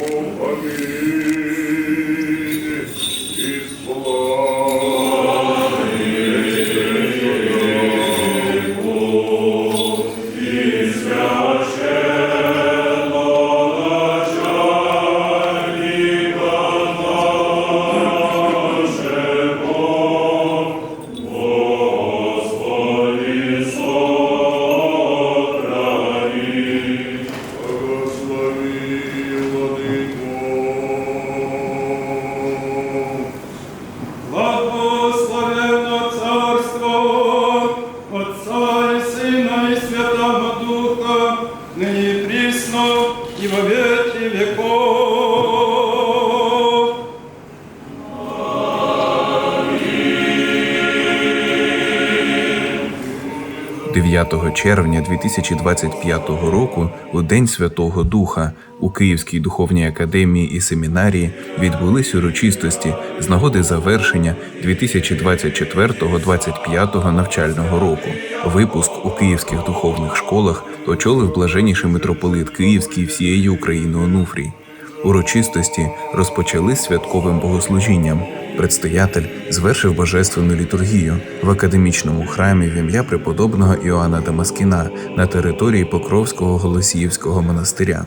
Oh, веков. 9 червня 2025 року, у День Святого Духа, у Київській духовній академії і семінарії відбулись урочистості з нагоди завершення 2024-2025 навчального року. Випуск у київських духовних школах очолив блаженніший митрополит Київський всієї України Онуфрій. Урочистості розпочали святковим богослужінням. Предстоятель звершив божественну літургію в академічному храмі в ім'я преподобного Іоанна Дамаскіна на території Покровського Голосіївського монастиря.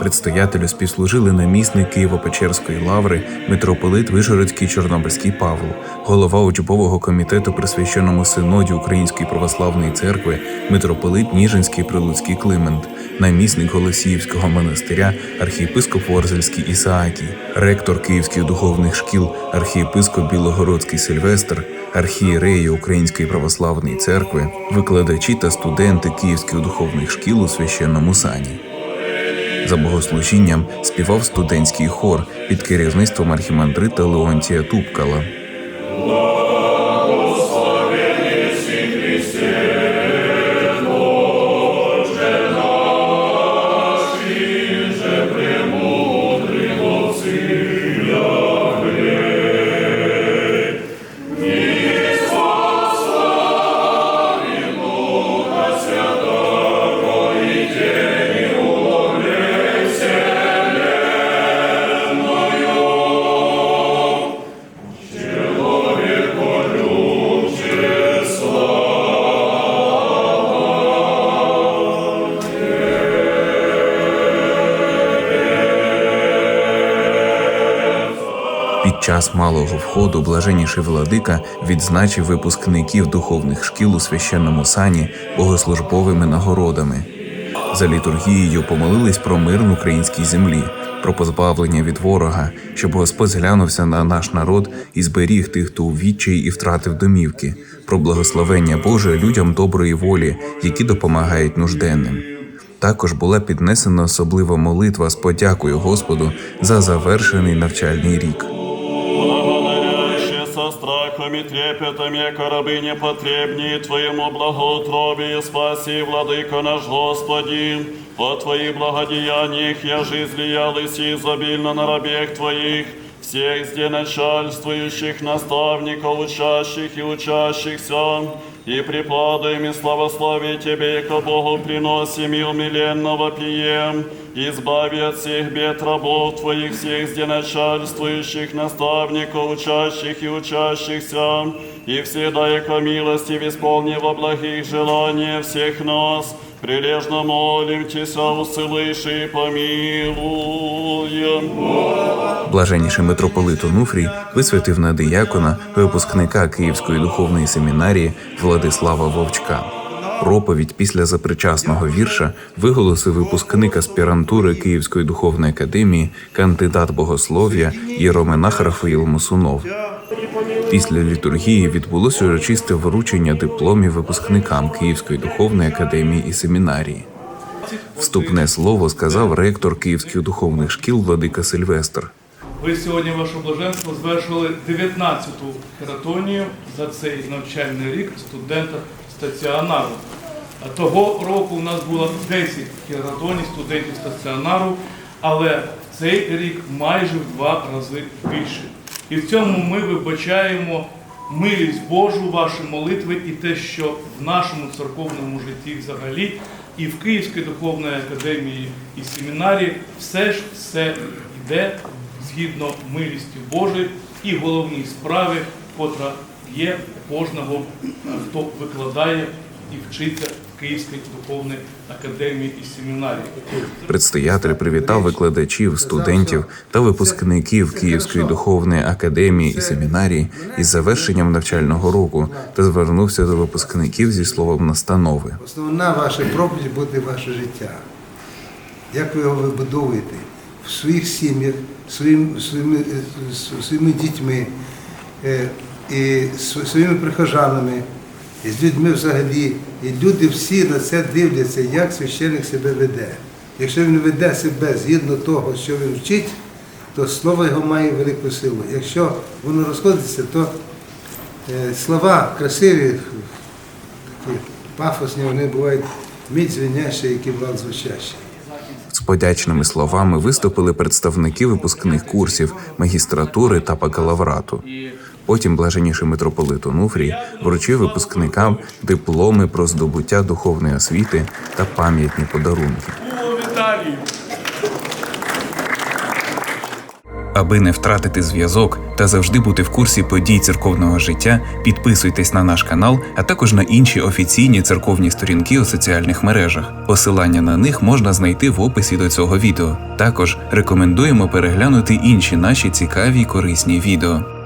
Предстоятелю співслужили намісник Києво-Печерської лаври, митрополит Вишгородський Чорнобильський Павло, голова учбового комітету при священному синоді Української православної церкви, митрополит Ніжинський Прилуцький Климент, намісник Голосіївського монастиря, архієпископ Ворзельський Ісаакій, ректор Київських духовних шкіл, архієпископ Білогородський Сильвестр, архієреї Української православної церкви, викладачі та студенти Київських духовних шкіл у священному сані. За богослужінням співав студентський хор під керівництвом архімандрита Леонтія Тупкала. Час малого входу блаженніший владика відзначив випускників духовних шкіл у священному сані богослужбовими нагородами. За літургією помолились про мир в українській землі, про позбавлення від ворога, щоб Господь зглянувся на наш народ і зберіг тих, хто у відчаї і втратив домівки, про благословення Боже людям доброї волі, які допомагають нужденним. Також була піднесена особлива молитва з подякою Господу за завершений навчальний рік. Страхом и трепетом, яко рабы непотребнее Твоему благоутробию спаси, Владыка наш Господи. По Твоих благодеяниях я жизнь излиялась изобильно на рабех Твоих, всех здесь начальствующих, наставников, учащих и учащихся, и преподаем и славословие Тебе, ко Богу приносим и умиленно вопием, избави от всех бед рабов Твоих, всех здесь начальствующих, наставников, учащих и учащихся, и всегда, яко милости исполни во благих желания всех нас, прилежно молим Тебя, услыши и помилуй. Блаженніший митрополит Онуфрій висвятив на диякона випускника Київської духовної семінарії Владислава Вовчка. Проповідь після запричасного вірша виголосив випускник аспірантури Київської духовної академії, кандидат богослов'я Єромонах Рафаїл Мосунов. Після літургії відбулося урочисте вручення дипломів випускникам Київської духовної академії і семінарії. Вступне слово сказав ректор Київських духовних шкіл Владика Сильвестр. Ви сьогодні, ваше блаженство, звершили 19-ту кератонію за цей навчальний рік студента стаціонару. А Того року у нас було 10 кератоній студентів стаціонару, але цей рік майже в два рази більше. І в цьому ми вибачаємо милість Божу, ваші молитви і те, що в нашому церковному житті взагалі і в Київській духовній академії і семінарі все ж все йде згідно милістю Божої і головній справі, котра є кожного, хто викладає і вчиться в Київській духовній академії і семінарії. Предстоятель привітав викладачів, студентів та випускників Київської духовної академії і семінарії із завершенням навчального року та звернувся до випускників зі словом настанови. Основна ваша проповідь буде ваше життя. Як ви його вибудовуєте в своїх сім'ях, своїм, своїми, е, своїми дітьми, е, і своїми прихожанами, і з людьми взагалі. І люди всі на це дивляться, як священник себе веде. Якщо він веде себе згідно того, що він вчить, то слово його має велику силу. Якщо воно розходиться, то е, слова красиві, такі пафосні, вони бувають мідь звенящі, які вал звучащі. З подячними словами виступили представники випускних курсів, магістратури та бакалаврату. Потім блаженніший митрополит Онуфрій вручив випускникам дипломи про здобуття духовної освіти та пам'ятні подарунки. Аби не втратити зв'язок та завжди бути в курсі подій церковного життя, підписуйтесь на наш канал, а також на інші офіційні церковні сторінки у соціальних мережах. Посилання на них можна знайти в описі до цього відео. Також рекомендуємо переглянути інші наші цікаві й корисні відео.